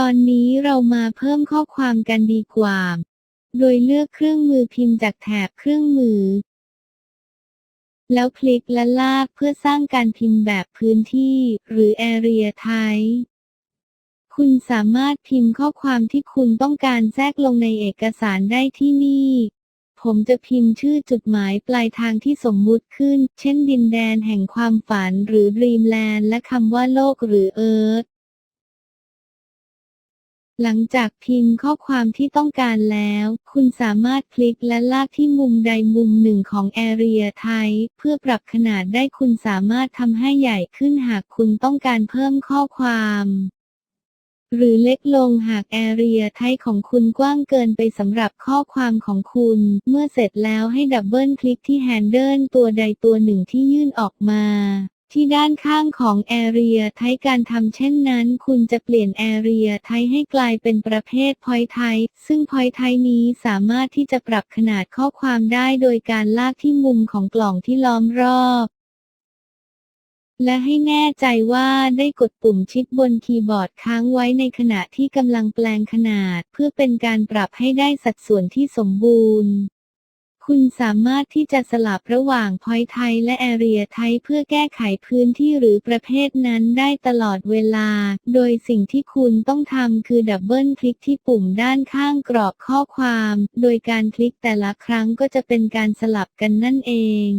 ตอนนี้เรามาเพิ่มข้อความกันดีกว่า โดยเลือกเครื่องมือพิมพ์จากแถบเครื่องมือ แล้วคลิกและลากเพื่อสร้างการพิมพ์แบบพื้นที่ หรือ Area Type คุณสามารถพิมพ์ข้อความที่คุณต้องการแทรกลงในเอกสารได้ที่นี่ ผมจะพิมพ์ชื่อจุดหมายปลายทางที่สมมุติขึ้น เช่นดินแดนแห่งความฝันหรือ Dreamland และคำว่าโลกหรือ Earth หลังจากพิมพ์ข้อความที่ต้องการแล้ว คุณสามารถคลิกและลากที่มุมใดมุมหนึ่งของ Area Type เพื่อปรับขนาดได้คุณสามารถทำให้ใหญ่ขึ้นหากคุณต้องการเพิ่มข้อความหรือเล็กลงหาก Area Type ของคุณกว้างเกินไปสำหรับข้อความของคุณ เมื่อเสร็จแล้วให้ดับเบิลคลิกที่แฮนเดิลตัวใดตัวหนึ่งที่ยื่นออกมา ที่ด้านข้างของ Area Type การทำเช่นนั้น คุณจะเปลี่ยน Area Type ให้กลายเป็นประเภท Point Type ซึ่ง Point Type นี้สามารถที่จะปรับขนาดข้อความได้โดยการลากที่มุมของกล่องที่ล้อมรอบ และให้แน่ใจว่าได้กดปุ่มชิดบนคีย์บอร์ดค้างไว้ในขณะที่กำลังแปลงขนาด เพื่อเป็นการปรับให้ได้สัดส่วนที่สมบูรณ์ คุณสามารถที่จะสลับระหว่าง Point Type และ Area Type เพื่อแก้ไขพื้นที่หรือประเภทนั้นได้ตลอดเวลา โดยสิ่งที่คุณต้องทำคือดับเบิลคลิกที่ปุ่มด้านข้างกรอบข้อความ โดยการคลิกแต่ละครั้งก็จะเป็นการสลับกันนั่นเอง